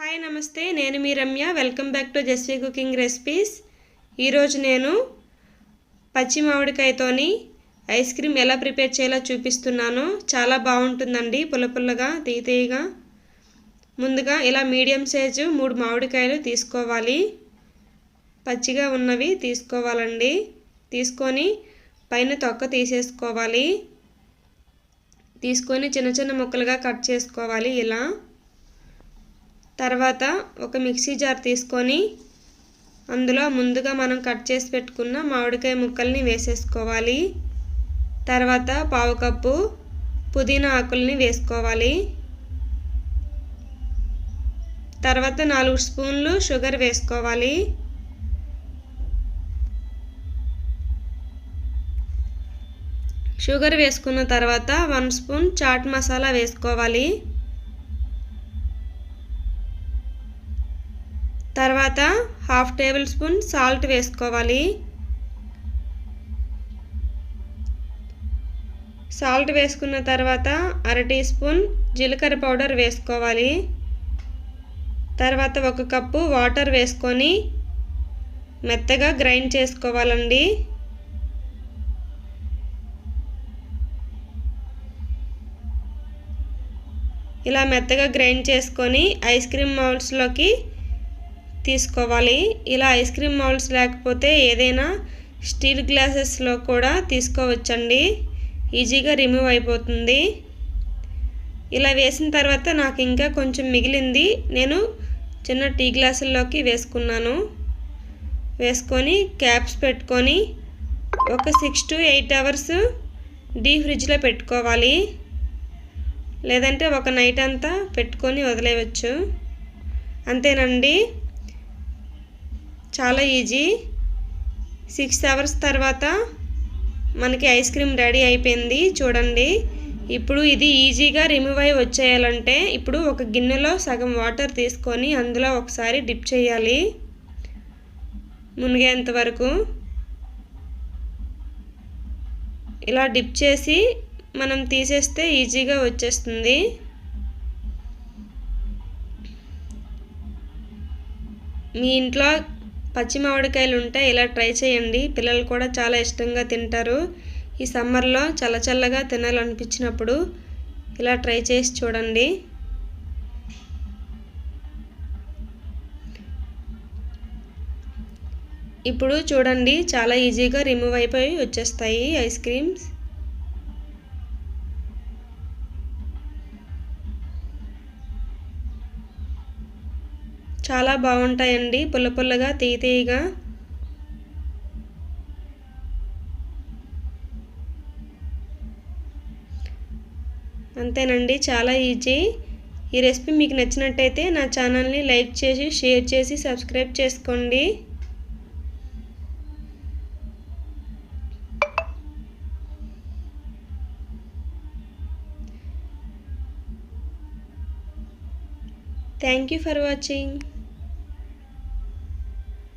Hi నమస్తే. నేను మీ Ramya. Welcome back to Jasvi cooking recipes. ఈరోజు నేను పచ్చి మామిడికాయతోని ఐస్ క్రీమ్ ఎలా ప్రిపేర్ చేయాలో చూపిస్తున్నాను. చాలా బాగుంటుందండి పుల్ల పుల్లగా తీయగా. ముందుగా ఇలా మీడియం సైజు మూడు మామిడికాయలు తీసుకోవాలి. పచ్చిగా ఉన్నవి తీసుకోవాలండి. తీసుకొని పైన తొక్క తీసేసుకోవాలి. తీసుకొని చిన్న చిన్న ముక్కలుగా కట్ చేసుకోవాలి ఇలా. తర్వాత ఒక మిక్సీ జార్ తీసుకొని అందులో ముందుగా మనం కట్ చేసి పెట్టుకున్న మామిడికాయ ముక్కల్ని వేసేసుకోవాలి. తర్వాత పావు కప్పు పుదీనా ఆకుల్ని వేసుకోవాలి. తర్వాత నాలుగు స్పూన్లు షుగర్ వేసుకోవాలి. షుగర్ వేసుకున్న తర్వాత వన్ స్పూన్ చాట్ మసాలా వేసుకోవాలి. తర్వాత హాఫ్ టేబుల్ స్పూన్ సాల్ట్ వేసుకోవాలి. సాల్ట్ వేసుకున్న తర్వాత అర టీ స్పూన్ జీలకర్ర పౌడర్ వేసుకోవాలి. తర్వాత ఒక కప్పు వాటర్ వేసుకొని మెత్తగా గ్రైండ్ చేసుకోవాలండి. ఇలా మెత్తగా గ్రైండ్ చేసుకొని ఐస్ క్రీమ్ మౌల్స్లోకి తీసుకోవాలి. ఇలా ఐస్ క్రీమ్ మౌల్స్ లేకపోతే ఏదైనా స్టీల్ గ్లాసెస్లో కూడా తీసుకోవచ్చండి. ఈజీగా రిమూవ్ అయిపోతుంది. ఇలా వేసిన తర్వాత నాకు ఇంకా కొంచెం మిగిలింది. నేను చిన్న టీ గ్లాసుల్లోకి వేసుకున్నాను. వేసుకొని క్యాప్స్ పెట్టుకొని ఒక సిక్స్ టు ఎయిట్ అవర్స్ డీ ఫ్రిడ్జ్లో పెట్టుకోవాలి. లేదంటే ఒక నైట్ అంతా పెట్టుకొని వదిలేయవచ్చు. అంతేనండి. చాలా ఈజీ. సిక్స్ అవర్స్ తర్వాత మనకి ఐస్ క్రీమ్ రెడీ అయిపోయింది. చూడండి. ఇప్పుడు ఇది ఈజీగా రిమూవ్ అయి వచ్చేయాలంటే ఇప్పుడు ఒక గిన్నెలో సగం వాటర్ తీసుకొని అందులో ఒకసారి డిప్ చేయాలి. మునిగేంత వరకు. ఇలా డిప్ చేసి మనం తీసేస్తే ఈజీగా వచ్చేస్తుంది. మీ ఇంట్లో పచ్చి మామిడికాయలు ఉంటే ఇలా ట్రై చేయండి. పిల్లలు కూడా చాలా ఇష్టంగా తింటారు. ఈ సమ్మర్లో చల్లచల్లగా తినాలనిపించినప్పుడు ఇలా ట్రై చేసి చూడండి. ఇప్పుడు చూడండి చాలా ఈజీగా రిమూవ్ అయిపోయి వచ్చేస్తాయి ఐస్ క్రీమ్స్. చాలా బాగుంటాయండి. పుల్ల పుల్లగా తీయ తీయగా. అంతేనండి చాలా ఈజీ. ఈ రెసిపీ మీకు నచ్చినట్టయితే నా ఛానల్ని లైక్ చేసి షేర్ చేసి సబ్స్క్రైబ్ చేసుకోండి. Thank you for watching.